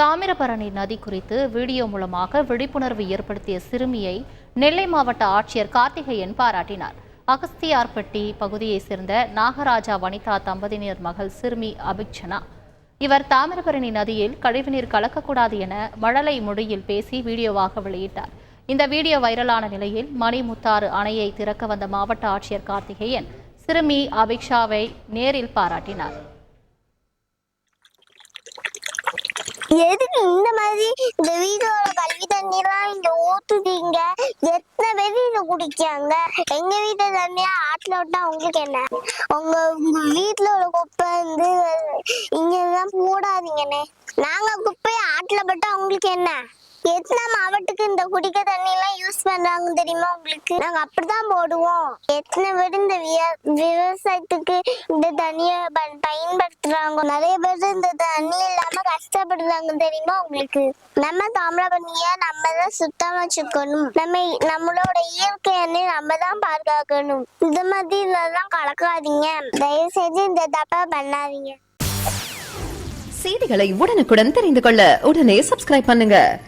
தாமிரபரணி நதி குறித்து வீடியோ மூலமாக விழிப்புணர்வு ஏற்படுத்திய சிறுமியை நெல்லை மாவட்ட ஆட்சியர் கார்த்திகேயன் பாராட்டினார். அகஸ்தியார்பட்டி பகுதியைச் சேர்ந்த நாகராஜா வனிதா தம்பதியினர் மகள் சிறுமி அபிக்ஷனா. இவர் தாமிரபரணி நதியில் கழிவுநீர் கலக்கக்கூடாது என மழலை மொழியில் பேசி வீடியோவாக வெளியிட்டார். இந்த வீடியோ வைரலான நிலையில் மணிமுத்தாறு அணையை திறக்க வந்த மாவட்ட ஆட்சியர் கார்த்திகேயன் சிறுமி அபிக்ஷாவை நேரில் பாராட்டினார். எதுக்கு இந்த மாதிரி? இந்த வீட்டோட கல்வி தண்ணீர்லாம் இங்க ஊத்துதீங்க. எத்தனை பேர் இதை குடிக்காங்க எங்க வீட்டு தண்ணியா? ஆட்டுல விட்டா உங்களுக்கு என்ன? உங்க வீட்டுல உள்ள குப்பை வந்து இங்கதான் போடாதீங்கண்ணே. நாங்க குப்பையை ஆட்டுல பட்டா உங்களுக்கு என்ன? எத்தனை மாவட்டத்துக்கு இந்த குடிக்க தண்ணி எல்லாம் யூஸ் பண்றாங்க தெரியுமா உங்களுக்கு? நாங்க அப்படிதான் போடுவோம். எத்தனை பேர் இந்த விவசாயத்துக்கு இந்த தனியை ப- பயன்படுத்துறாங்க? நிறைய பேர் இந்த தண்ணி இல்லாம கஷ்டப்படுறாங்க தெரியுமா உங்களுக்கு? நம்ம தாமிரபரணிய நம்ம தான் சுத்தம் வச்சுக்கணும். நம்ம நம்மளோட இயற்கை எண்ணெய் நம்ம தான் பாதுகாக்கணும். இந்த மாதிரி இதெல்லாம் கலக்காதீங்க. தயவு செஞ்சு இந்த தப்பா பண்ணாதீங்க. செய்திகளை உடனுக்குடன் தெரிந்து கொள்ள உடனே சப்ஸ்கிரைப் பண்ணுங்க.